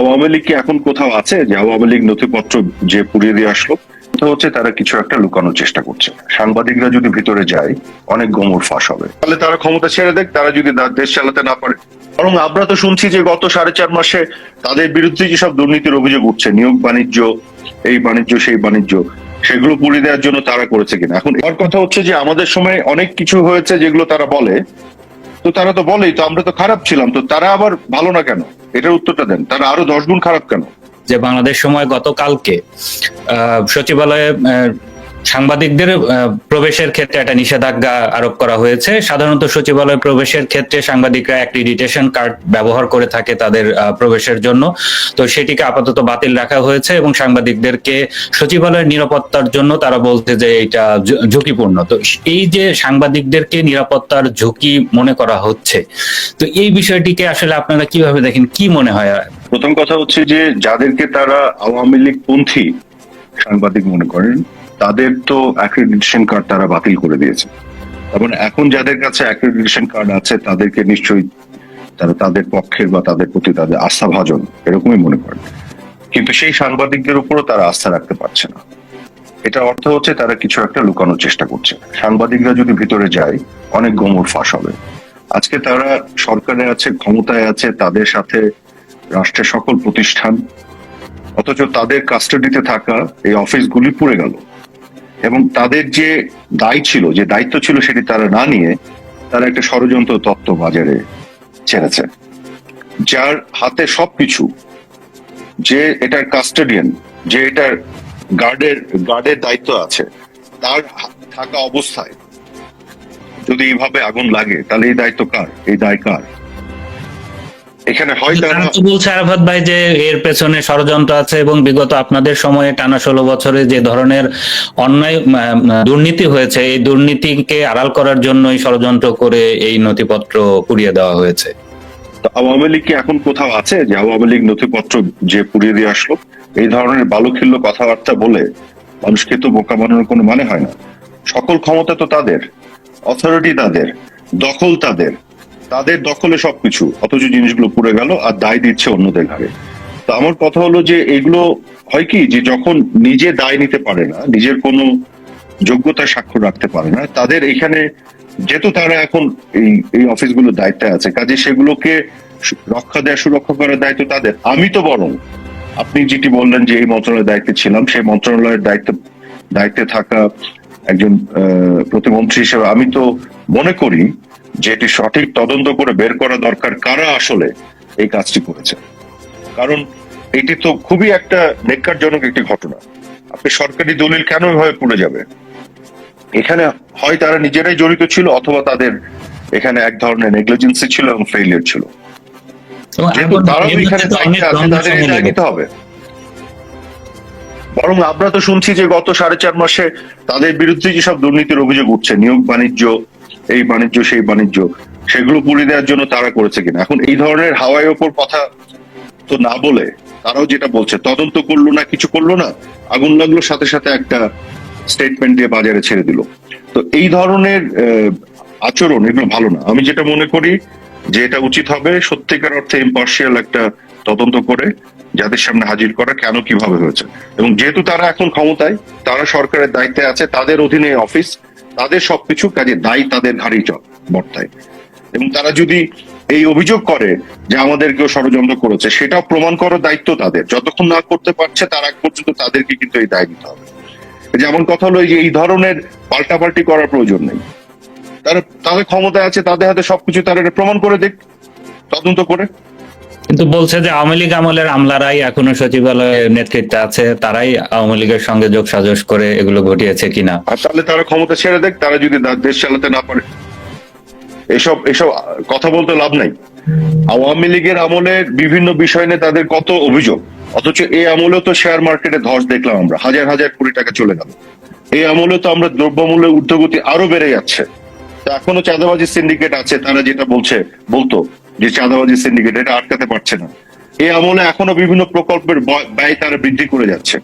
আওয়ামী লীগ কি এখন কোথাও আছে? যে আওয়ামী লীগ নথিপত্র যে পুড়িয়ে দিয়ে আসলো হচ্ছে তারা কিছু একটা লুকানোর চেষ্টা করছে। সাংবাদিকরা যদি ভিতরে যায়, অনেক গোমর ফাঁস হবে। তাহলে তারা ক্ষমতা ছেড়ে দেখ, তারা যদি দেশ চালাতে না পারে। বরং আমরা তো শুনছি যে গত সাড়ে চার মাসে তাদের বিরুদ্ধে যেসব দুর্নীতির অভিযোগ উঠছে, নিয়োগ বাণিজ্য, এই বাণিজ্য, সেই বাণিজ্য, সেগুলো পুড়িয়ে দেওয়ার জন্য তারা করেছে কিনা? এখন এর কথা হচ্ছে যে আমাদের সময় অনেক কিছু হয়েছে যেগুলো তারা বলে। তো তারা তো বলেই, তো আমরা তো খারাপ ছিলাম, তো তারা আবার ভালো না কেন? এটার উত্তরটা দেন। তারা আরও দশ গুণ খারাপ কেন? যে বাংলাদেশ সময় গতকালকে সচিবালয়ে সাংবাদিকদের প্রবেশের ক্ষেত্রে একটা নিষেধাজ্ঞা আরোপ করা হয়েছে। সাধারণত সচিবালয়ে প্রবেশের ক্ষেত্রে সাংবাদিকরা অ্যাক্রিডিটেশন কার্ড ব্যবহার করে থাকে তাদের প্রবেশের জন্য। তো সেটিকে আপাতত বাতিল রাখা হয়েছে এবং সাংবাদিকদেরকে সচিবালয়ের নিরাপত্তার জন্য তারা বলছে যে এটা ঝুঁকিপূর্ণ। তো এই যে সাংবাদিকদেরকে নিরাপত্তার ঝুঁকি মনে করা হচ্ছে, তো এই বিষয়টিকে আসলে আপনারা কীভাবে দেখেন? কি মনে হয়? প্রথম কথা হচ্ছে যে যাদেরকে তারা আওয়ামী লীগ পন্থী সাংবাদিক মনে করেন তাদের তো অ্যাক্রেডিটেশন কার্ড তারা বাতিল করে দিয়েছে। মানে এখন যাদের কাছে অ্যাক্রেডিটেশন কার্ড আছে, তাদেরকে নিশ্চয়ই তারা তাদের পক্ষের বা তাদের প্রতি তাদের আস্থা ভাজন এরকমই মনে করেন কিন্তু সেই সাংবাদিকদের উপরও তারা আস্থা রাখতে পারছে না। এটা অর্থ হচ্ছে তারা কিছু একটা লুকানোর চেষ্টা করছে। সাংবাদিকরা যদি ভিতরে যায়, অনেক গোমর ফাঁস হবে। আজকে তারা সরকারে আছে, ক্ষমতায় আছে, তাদের সাথে রাষ্ট্রের সকল প্রতিষ্ঠান, অথচ তাদের কাস্টাডিতে থাকা এই অফিসগুলি পুড়ে গেল। এবং তাদের যে দায় ছিল, যে দায়িত্ব ছিল সেটি তারা না নিয়ে তারা একটা ষড়যন্ত্র তত্ত্ব বাজারে ছেড়েছে, যার হাতে সবকিছু, যে এটার কাস্টাডিয়ান যে এটার গার্ডের গার্ডের দায়িত্ব আছে, তার থাকা অবস্থায় যদি এইভাবে আগুন লাগে, তাহলে এই দায়িত্ব কার? এই দায় কার? এখানে হয় তারা তারা তো বলছে আরাফাত ভাই যে এর পেছনে ষড়যন্ত্র আছে এবং বিগত আপনাদের সময়ে টানা ষোলো বছরে যে ধরনের অন্যায় দুর্নীতি হয়েছে এই দুর্নীতিকে আড়াল করার জন্যই ষড়যন্ত্র করে এই নথিপত্র পুড়িয়ে দেওয়া হয়েছে। তো আওয়ামী লীগ কি এখন কোথাও আছে যে আওয়ামী লীগ নথিপত্র যে পুড়িয়ে দিয়ে আসলো? এই ধরনের বালুখিল্য কথাবার্তা বলে মানুষকে তো বোকা বানানোর কোনো মানে হয় না। সকল ক্ষমতা তো তাদের অথরিটি তাদের দখল তাদের। তাদের দখলে সবকিছু, অথচ জিনিসগুলো পুড়ে গেল আর দায় দিচ্ছে অন্যদের ঘাড়ে। তো আমার কথা হলো যে এগুলো হয় কি, যে যখন নিজে দায় নিতে পারে না, নিজের কোনো যোগ্যতা স্বাক্ষর রাখতে পারে না, তাদের এখানে, যেহেতু তারা এখন এই এই অফিসগুলোর দায়িত্বে আছে, কাজে সেগুলোকে রক্ষা দেওয়া সুরক্ষা করার দায়িত্ব তাদের। আমি তো বরং, আপনি যেটি বললেন যে এই মন্ত্রণালয়ের দায়িত্বে ছিলাম, সেই মন্ত্রণালয়ের দায়িত্ব, দায়িত্বে থাকা একজন প্রতিমন্ত্রী হিসেবে আমি তো মনে করি যে এটি সঠিক তদন্ত করে বের করা দরকার কারা আসলে এই কাজটি করেছে। কারণ এটি তো খুবই একটা নেককারজনক একটি ঘটনা। আপনি সরকারি দলিল কেন এভাবে পুড়ে যাবে? এখানে হয় তারা নিজেরাই জড়িত ছিল অথবা তাদের এখানে এক ধরনের নেগলিজেন্সি ছিল এবং ফেলিয়ার ছিল। হবে। বরং আমরা তো শুনছি যে গত সাড়ে চার মাসে তাদের বিরুদ্ধে যেসব দুর্নীতির অভিযোগ উঠছে নিয়োগ বাণিজ্য এই বাণিজ্য, সেই বাণিজ্য, সেগুলো পুড়িয়ে দেওয়ার জন্য তারা করেছে কিনা? এখন এই ধরনের হাওয়াই ওপর কথা তো না বলে তারাও যেটা বলছে, তদন্ত করল না, কিছু করল না, আগুন লাগল, সাথে সাথে একটা স্টেটমেন্ট দিয়ে বাজারে ছেড়ে দিল। তো এই ধরনের আচরণ এগুলো ভালো না। আমি যেটা মনে করি যে এটা উচিত হবে সত্যিকার অর্থে ইম্পার্শিয়াল একটা তদন্ত করে যাদের সামনে হাজির করা কেন কীভাবে হয়েছে। এবং যেহেতু তারা এখন ক্ষমতায়, তারা সরকারের দায়িত্বে আছে, তাদের অধীনে অফিস তাদের সবকিছু কাজে দায়ী তাদের ঘাড়ি বর্তায়। এবং তারা যদি এই অভিযোগ করে যে আমাদের কেউ ষড়যন্ত্র করেছে, সেটাও প্রমাণ করার দায়িত্ব তাদের। যতক্ষণ না করতে পারছে, তার আগ পর্যন্ত তাদেরকে কিন্তু এই দায় নিতে হবে। যেমন কথা হলো যে, এই ধরনের পাল্টাপাল্টি করার প্রয়োজন নেই। তারা, তাদের ক্ষমতায় আছে, তাদের হাতে সবকিছু, তারা প্রমাণ করে দেখ, তদন্ত করে। কিন্তু বলছে যে আওয়ামী লীগ আমলের আমলারাই এখনও সচিবালয়ের নেতৃত্বে আছে, তারাই আওয়ামী লীগের সঙ্গে যোগ সাজস করে এগুলো ঘটিয়েছে কিনা? আর তাহলে তারা ক্ষমতা ছেড়ে দেখ, তারা যদি দেশ চালাতে না পারে। এসব এসব কথা বলতে লাভ নাই। আওয়ামী লীগের আমলে বিভিন্ন বিষয় নিয়ে তাদের কত অভিযোগ? অথচ এই আমলে তো শেয়ার মার্কেটে ধস দেখলাম আমরা, হাজার হাজার কোটি টাকা চলে গেল। এই আমলে তো আমরা দ্রব্যমূল্যের ঊর্ধ্বগতি আরও বেড়ে যাচ্ছে। এখনও চাঁদাবাজি সিন্ডিকেট আছে, তারা যেটা বলছে, বলতো যে চাঁদাবাজি সিন্ডিকেট এটা আটকাতে পারছে না। এই আমলে এখনও বিভিন্ন প্রকল্পের ব্যয় তারা বৃদ্ধি করে যাচ্ছে।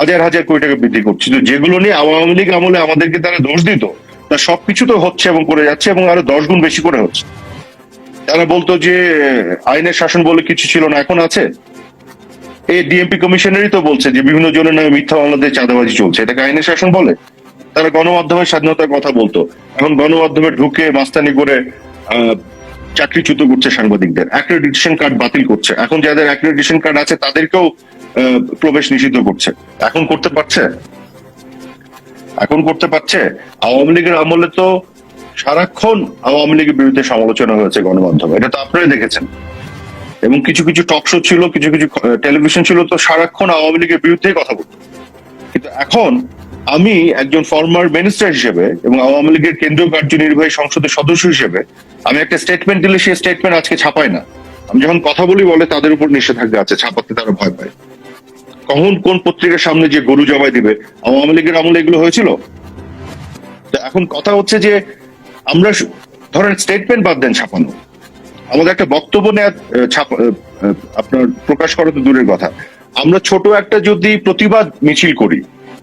হাজার হাজার কোটি টাকা বৃদ্ধি করছে। তো যেগুলো নিয়ে আওয়ামী লীগ আমলে আমাদেরকে তারা দোষ দিত, তা সবকিছু তো হচ্ছে এবং করে যাচ্ছে এবং আরও দশ গুণ বেশি করে হচ্ছে। তারা বলতো যে, আইনের শাসন বলে কিছু ছিল না, এখন আছে। এই ডিএমপি কমিশনারই তো বলছে যে বিভিন্ন জনের নামে মিথ্যা মামলাতে চাঁদাবাজি চলছে। এটাকে আইনের শাসন বলে? তারা গণমাধ্যমের স্বাধীনতার কথা বলতো। এখন গণমাধ্যমে ঢুকে মাস্তানি করে চাকরিচ্যুত করছে সাংবাদিকদের। অ্যাক্রেডিটেশন কার্ড বাতিল করছে। এখন যাদের অ্যাক্রেডিটেশন কার্ড আছে, তাদেরকেও প্রবেশ নিষিদ্ধ করছে। এখন করতে পারছে? এখন করতে পারছে? আওয়ামী লীগের আমলে তো সারাক্ষণ আওয়ামী লীগের বিরুদ্ধে সমালোচনা হয়েছে গণমাধ্যমে। এটা তো আপনারাই দেখেছেন। এবং কিছু কিছু টক শো ছিল, কিছু কিছু টেলিভিশন ছিল, তো সারাক্ষণ আওয়ামী লীগের বিরুদ্ধেই কথা বলতো। কিন্তু এখন আমি একজন ফর্মার মিনিস্টার হিসেবে এবং আওয়ামী লীগের কেন্দ্রীয় কার্যনির্বাহী সংসদের সদস্য হিসেবে, আমি একটা স্টেটমেন্ট দিলে সেই স্টেটমেন্ট আজকে ছাপাই না। আমি যখন কথা বলি বলে তাদের উপর নিষেধাজ্ঞা আছে, ছাপাতে তারা ভয় পায়। কখন কোন পত্রিকার সামনে যে গরু জবাই দিবে, আওয়ামী লীগের আমলে এগুলো হয়েছিল? তো এখন কথা হচ্ছে যে আমরা ধরেন স্টেটমেন্ট বাদ দেন ছাপানো। আমাদের একটা বক্তব্য নেওয়া আপনার প্রকাশ করা তো দূরের কথা। আমরা ছোট একটা যদি প্রতিবাদ মিছিল করি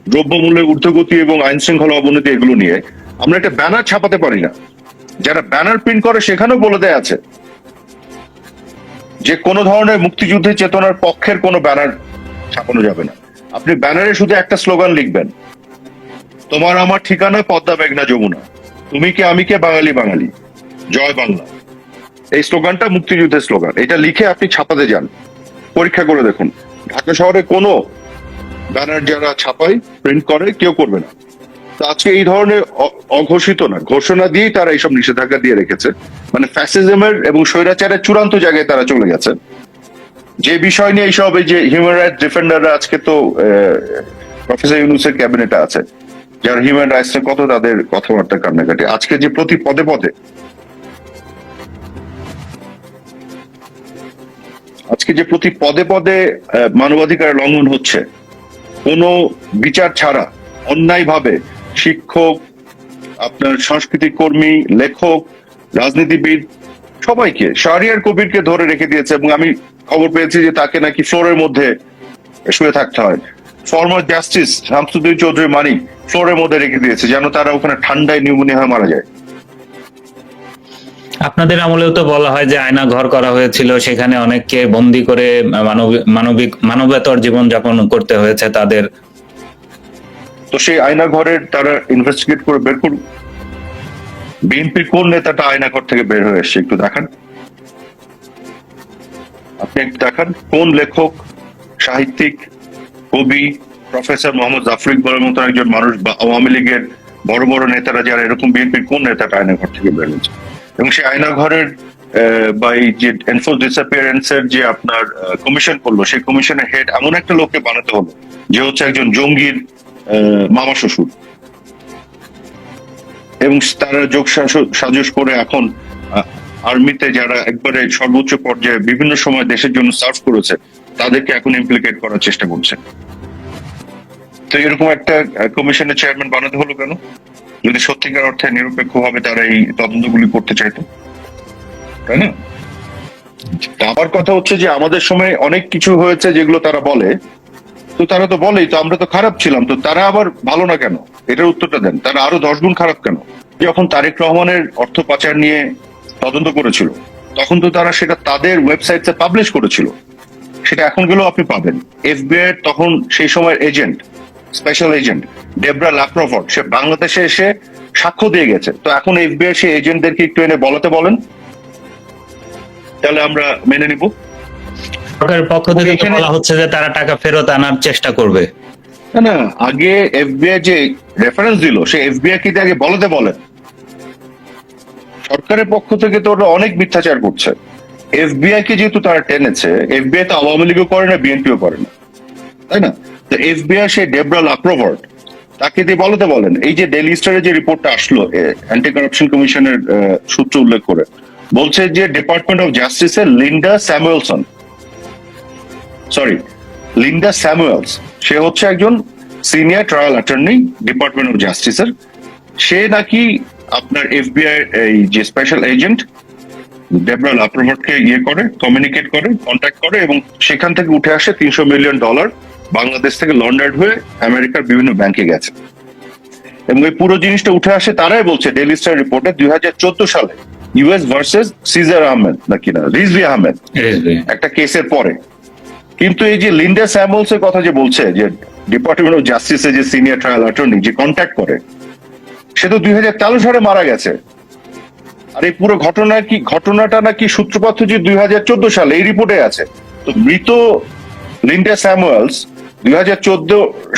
দ্রব্যমূল্যের ঊর্ধ্বগতি এবং আইন শৃঙ্খলা অবনতি এগুলো নিয়ে আমরা একটা ব্যানার ছাপাতে পারি না। যারা ব্যানার প্রিন্ট করে সেখানেও বলে দেয়া আছে। যে কোনো ধরনের মুক্তিযুদ্ধের চেতনার পক্ষের কোনো ব্যানার ছাপানো যাবে না। আপনি ব্যানারে শুধু একটা স্লোগান লিখবেন, তোমার আমার ঠিকানা পদ্মা মেঘনা যমুনা। তুমি কি, আমি কে, বাঙালি বাঙালি। জয় বাংলা। এই স্লোগানটা মুক্তিযুদ্ধের স্লোগান। এটা লিখে আপনি ছাপাতে যান। পরীক্ষা করে দেখুন। ঢাকা শহরে কোনো ব্যানার যারা ছাপায় প্রিন্ট করে, কেউ করবে না। আজকে এই ধরনের অঘোষিত না ঘোষণা দিয়েই তারা এইসব নিষেধাজ্ঞা দিয়ে রেখেছে। মানে ফ্যাসিজমের এবং স্বৈরাচারের চূড়ান্ত জায়গায় তারা চলে গেছে। যে বিষয় নিয়ে এইসব এই যে হিউম্যান রাইটস ডিফেন্ডাররা আজকে তো প্রফেসর ইউনুসের ক্যাবিনেটে আছে, যারা হিউম্যান রাইটস কত তাদের কথাবার্তা কান্নাকাটি। আজকে যে প্রতি পদে পদে, আজকে যে প্রতি পদে পদে মানবাধিকার লঙ্ঘন হচ্ছে কোনো বিচার ছাড়া অন্যায় ভাবে শিক্ষক, আপনার সাংস্কৃতিক কর্মী, লেখক, রাজনীতিবিদ, সবাইকে, শাহরিয়ার কবিরকে ধরে রেখে দিয়েছে এবং আমি খবর পেয়েছি যে তাকে নাকি ফ্লোরের মধ্যে শুয়ে থাকতে হয়। ফর্মার জাস্টিস শামসুদ্দিন চৌধুরী মানিক ফ্লোরের মধ্যে রেখে দিয়েছে যেন তারা ওখানে ঠান্ডায় নিউমোনিয়া হয়ে মারা যায়। আপনাদের আমলেও তো বলা হয় যে আয়না ঘর করা হয়েছিল, সেখানে অনেককে বন্দি করে মানবিক, মানবেতর জীবন যাপন করতে হয়েছে তাদের। তো সেই আয়না ঘরের তারা ইনভেস্টিগেট করে বের করুন। বিএনপির কোন নেতাটা আয়না ঘর থেকে বের হয়ে এসছে একটু দেখান। আপনি একটু দেখান, কোন লেখক, সাহিত্যিক, কবি, প্রফেসর মোহাম্মদ জাফর ইকবালের মতো একজন মানুষ বা আওয়ামী লীগের বড় বড় নেতারা যারা এরকম বিএনপির কোন নেতাটা আয়না ঘর থেকে বের হয়েছে? এবং সেই আয়না ঘরের যে এনফোর্স ডিসঅ্যাপিয়ারেন্স এর যে আপনার কমিশন করল, সেই কমিশনের হেড এমন একটা লোককে বানাতে হলো, যে হচ্ছে একজন জঙ্গির মামা শ্বশুর। এবং তারা যোগ সাজ- সাজস করে এখন আর্মিতে যারা একবারে সর্বোচ্চ পর্যায়ে বিভিন্ন সময় দেশের জন্য সার্ভ করেছে, তাদেরকে এখন ইমপ্লিকেট করার চেষ্টা করছে। তো এরকম একটা কমিশনের চেয়ারম্যান বানাতে হলো কেন? যদি সত্যিকার অর্থে নিরপেক্ষভাবে তারা এই তদন্তগুলি করতে চাইতো? তাই না? আমার কথা হচ্ছে যে আমাদের সময় অনেক কিছু হয়েছে যেগুলো তারা বলে। তো তারা তো বলেই, তো আমরা তো খারাপ ছিলাম, তো তারা আবার ভালো না কেন? এটার উত্তরটা দেন। তারা আরও দশ গুণ খারাপ কেন? যখন তারেক রহমানের অর্থ পাচার নিয়ে তদন্ত করেছিল, তখন তো তারা সেটা তাদের ওয়েবসাইটে পাবলিশ করেছিল। সেটা এখন গেলেও আপনি পাবেন। এফবিআই তখন সেই সময়ের agent special agent Debra Lapraford সে বাংলাদেশে এসে সাক্ষ্য দিয়ে গেছে। তো এখন এফবিআই সেই এজেন্টদেরকে একটু এনে বলাতে বলেন। তাহলে আমরা মেনে নিব। সরকারের পক্ষ থেকে বলা হচ্ছে যে তারা টাকা ফেরত আনার চেষ্টা করবে। না না আগে এফবিআই যে রেফারেন্স দিল সে এফবিআই কি আগে বলতে বলেন সরকারের পক্ষ থেকে তো ওরা অনেক মিথ্যাচার করছে। এফবিআই কে যেহেতু তারা টেনেছে এফবিআই তো আওয়ামী লীগও করে না বিএনপিও করে না। তাই না? এফবিআই সেই ডেবরা লাপ্রভার্ট তাকে দিয়ে বলতে বলেন, এই যে ডেলি যে রিপোর্টটা আসলো অ্যান্টি কমিশনের সূত্র উল্লেখ করে, বলছে যে department of Linda Samuelson sorry Linda Samuels সে হচ্ছে একজন senior trial attorney department of জাস্টিসের সে নাকি আপনার এফবিআই এই যে স্পেশাল এজেন্ট ডেবরা লাপ্রভার্টকে ইয়ে করে কমিউনিকেট করে কন্ট্যাক্ট করে এবং সেখান থেকে উঠে আসে তিনশো মিলিয়ন ডলার বাংলাদেশ থেকে লন্ডার্ড হয়ে আমেরিকার বিভিন্ন ব্যাংকে গেছে। এবং এই পুরো জিনিসটা উঠে আসে তারাই বলছে ডেলি স্টার রিপোর্টে দুই হাজার চোদ্দ সালে ইউএস ভার্সেস সিজার আহমেদ নাকি না? রিজভি আহমেদ একটা কেসের পরে। কিন্তু এই যে লিন্ডা স্যামলস এর কথা যে বলছে যে ডিপার্টমেন্ট অফ জাস্টিসের যে সিনিয়র ট্রায়াল অ্যাটর্নি যে কন্ট্যাক্ট করে সে তো দুই হাজার তেরো সালে মারা গেছে। আর এই পুরো ঘটনা কি ঘটনাটা নাকি সূত্রপাত হচ্ছে দুই হাজার চোদ্দ সালে এই রিপোর্টে আছে। তো মৃত লিন্ডা স্যামুয়েলস দুই হাজার চোদ্দ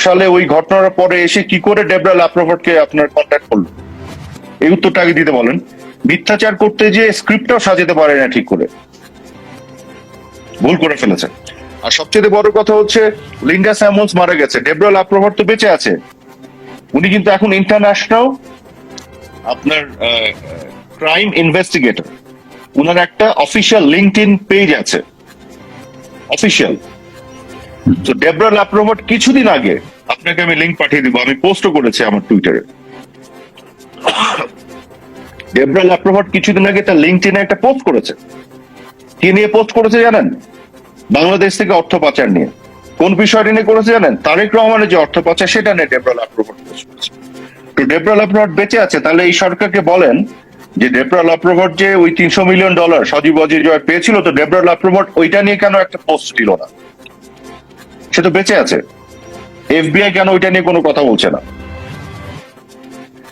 সালে ওই ঘটনার পরে এসে কি করে ডেবরা ল্যাপ্রোভটকে আপনার কন্ট্যাক্ট করল? এই উত্তরটা আগে দিতে বলেন। মিথ্যাচার করতে যে স্ক্রিপ্টটাও সাজাতে পারে না ঠিক করে। ভুল করে ফেলেছে। আর সবচেয়ে বড় কথা হচ্ছে লিন্ডা স্যামন্স মারা গেছে। ডেব্রা লাপ্রভার তো বেঁচে আছে। উনি কিন্তু এখন ইন্টারন্যাশনাল আপনার ক্রাইম ইনভেস্টিগেটর উনার একটা অফিসিয়াল লিঙ্কড ইন পেজ আছে। অফিসিয়াল তো ডেব্রা কিছুদিন আগে আপনাকে আমি লিঙ্ক পাঠিয়ে দিব, আমি পোস্টও করেছি আমার টুইটারে ডেব্রা কিছুদিন আগে তার একটা পোস্ট করেছে। কি নিয়ে পোস্ট করেছে জানেন? বাংলাদেশ থেকে অর্থ পাচার নিয়ে। কোন বিষয়টি নিয়ে করেছে জানেন? তারেক রহমানের যে অর্থ পাচার, সেটা নিয়ে পোস্ট করেছে। তো ডেবরাল আপ্রভাট বেঁচে আছে, তাহলে এই সরকারকে বলেন যে ডেবরাল আপ্রভাট যে ওই তিনশো মিলিয়ন ডলার সজীব অজির জয় পেয়েছিল, তো ডেবরাল আপ্রভাট ওইটা নিয়ে কেন একটা পোস্ট দিল না? সে তো বেঁচে আছে। এফবিআই কেন ওইটা নিয়ে কোনো কথা বলছে না?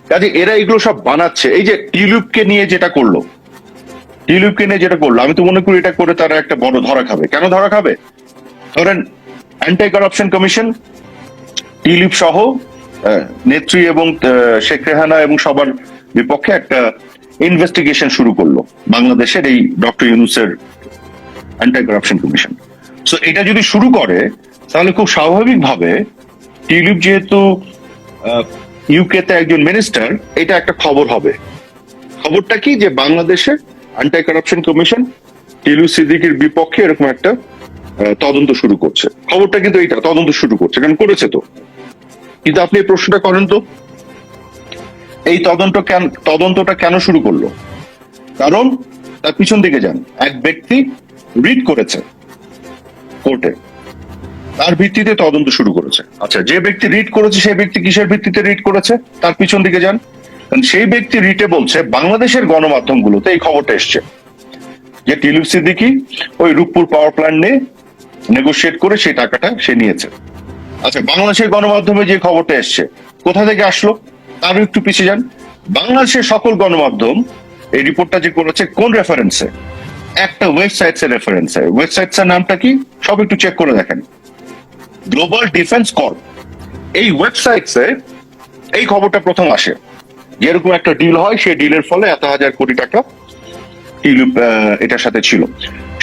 কাজে এরা এগুলো সব বানাচ্ছে। এই যে টিউলিপকে নিয়ে যেটা করল টিউলিপকে নিয়ে যেটা করল, আমি তো মনে করি এটা করে তারা একটা বড় ধরা খাবে। কেন ধরা খাবে? ধরেন অ্যান্টি কারাপশন কমিশন টিউলিপ সহ নেত্রী এবং শেখ রেহানা এবং সবার বিপক্ষে একটা ইনভেস্টিগেশন শুরু করল বাংলাদেশের এই ডক্টর ইউনুসের অ্যান্টি কারাপশন কমিশন সো এটা যদি শুরু করে তাহলে খুব স্বাভাবিকভাবে টিউলিপ যেহেতু ইউকে তে একজন মিনিস্টার এটা একটা খবর হবে। খবরটা কি যে বাংলাদেশে অ্যান্টি কারাপশন কমিশন টিলু সিদ্দিকির বিপক্ষে এরকম একটা তদন্ত শুরু করছে। খবরটা কিন্তু এইটা, তদন্ত শুরু করছে, কারণ করেছে তো। কিন্তু আপনি এই প্রশ্নটা করেন তো। এই তদন্ত কেন, তদন্তটা কেন শুরু করল? কারণ, তার পিছন দিকে যান। এক ব্যক্তি রিড করেছে কোর্টে। তার ভিত্তিতে তদন্ত শুরু করেছে। আচ্ছা যে ব্যক্তি রিড করেছে, সেই ব্যক্তি কিসের ভিত্তিতে রিড করেছে? তার পিছন দিকে যান। সেই ব্যক্তি রিটে বলছে, বাংলাদেশের গণমাধ্যমগুলোতে এই খবরটা এসছে। যে টিলুপ সিদ্দিকি ওই রূপপুর পাওয়ার প্ল্যান্ট নিয়ে নেগোশিয়েট করে সেই টাকাটা সে নিয়েছে। আচ্ছা বাংলাদেশের গণমাধ্যমে যে খবরটা এসছে, কোথা থেকে আসলো? তারও একটু পিছিয়ে যান। বাংলাদেশের সকল গণমাধ্যম এই রিপোর্টটা যে করেছে, কোন রেফারেন্সে একটা ওয়েবসাইটস এর রেফারেন্সে ওয়েবসাইটস এর নামটা কি? সব একটু চেক করে দেখেন। গ্লোবাল ডিফেন্স কর্প এই ওয়েবসাইটসে এই খবরটা প্রথম আসে। যেরকম একটা ডিল হয়, সেই ডিলের ফলে এত হাজার কোটি টাকা এটার সাথে ছিল।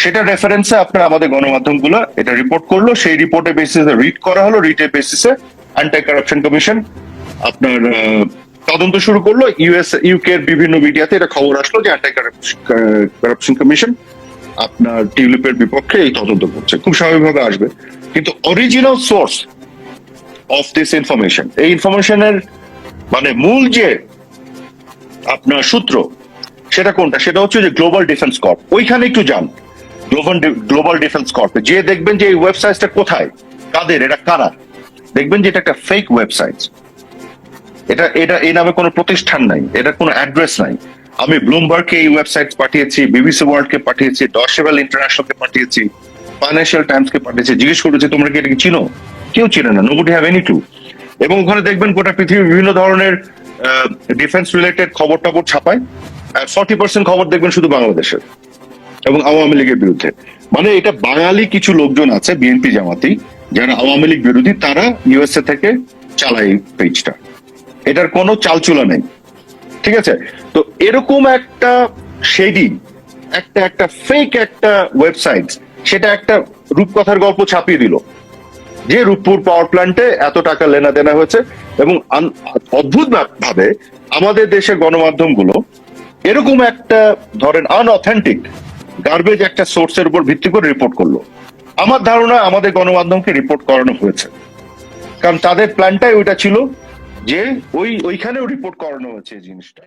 সেটা রেফারেন্সে আপনার আমাদের গণমাধ্যমগুলো এটা রিপোর্ট করল। সেই রিপোর্টের বেসিসে রিড করা হলো। রিটের বেসিসে অ্যান্টি কারাপশন কমিশন আপনার তদন্ত শুরু করল। ইউএস ইউকে বিভিন্ন মিডিয়াতে এটা খবর আসলো যে অ্যান্টি কারাপশন কমিশন আপনার টিউলিপের বিপক্ষে এই তদন্ত করছে। খুব স্বাভাবিকভাবে আসবে। কিন্তু original source of this information এই ইনফরমেশনের মানে মূল যে আপনার সূত্র, সেটা কোনটা? সেটা হচ্ছে যে গ্লোবাল ডিফেন্স কর্প ওইখানে একটু যান। গ্লোবাল গ্লোবাল ডিফেন্স কর্পে যে দেখবেন যে এই ওয়েবসাইটটা কোথায়? কাদের? এটা কারা? দেখবেন যে এটা একটা ফেক ওয়েবসাইট এটা এটা এই নামে কোনো প্রতিষ্ঠান নাই। এটা কোনো অ্যাড্রেস নাই। আমি ব্লুমবার্গকে এই ওয়েবসাইট পাঠিয়েছি, বিবিসি ওয়ার্ল্ডকে পাঠিয়েছি ডসেবেল ইন্টারন্যাশনালকে পাঠিয়েছি ফাইন্যান্সিয়াল টাইমসকে পাঠিয়েছি। জিজ্ঞেস করেছি, তোমরা কি এটাকে চিনো? কেউ চিনে না নোবডি হ্যাভ এনি টু এবং ওখানে দেখবেন গোটা পৃথিবীর বিভিন্ন ধরনের ডিফেন্স রিলেটেড খবর টবর ছাপায় ফর্টি পার্সেন্ট খবর দেখবেন শুধু বাংলাদেশের এবং আওয়ামী লীগের বিরুদ্ধে। মানে এটা বাঙালি কিছু লোকজন আছে বিএনপি জামাতি, যারা আওয়ামী লীগ বিরোধী, তারা ইউএসএ থেকে চালায় পেজটা এটার কোনো চালচুলা নেই। ঠিক আছে? তো এরকম একটা শেডি একটা একটা ফেক একটা ওয়েবসাইট সেটা একটা রূপকথার গল্প ছাপিয়ে দিল। যে রূপপুর পাওয়ার প্ল্যান্টে এত টাকা লেনা দেনা হয়েছে এবং অদ্ভুত ভাবে আমাদের দেশের গণমাধ্যমগুলো এরকম একটা ধরেন আনঅথেন্টিক গার্বেজ একটা সোর্সের উপর ভিত্তি করে রিপোর্ট করল। আমার ধারণা আমাদের গণমাধ্যমকে রিপোর্ট করানো হয়েছে। কারণ তাদের প্ল্যানটাই ওইটা ছিল যে ওই ওইখানেও রিপোর্ট করানো হয়েছে জিনিসটা।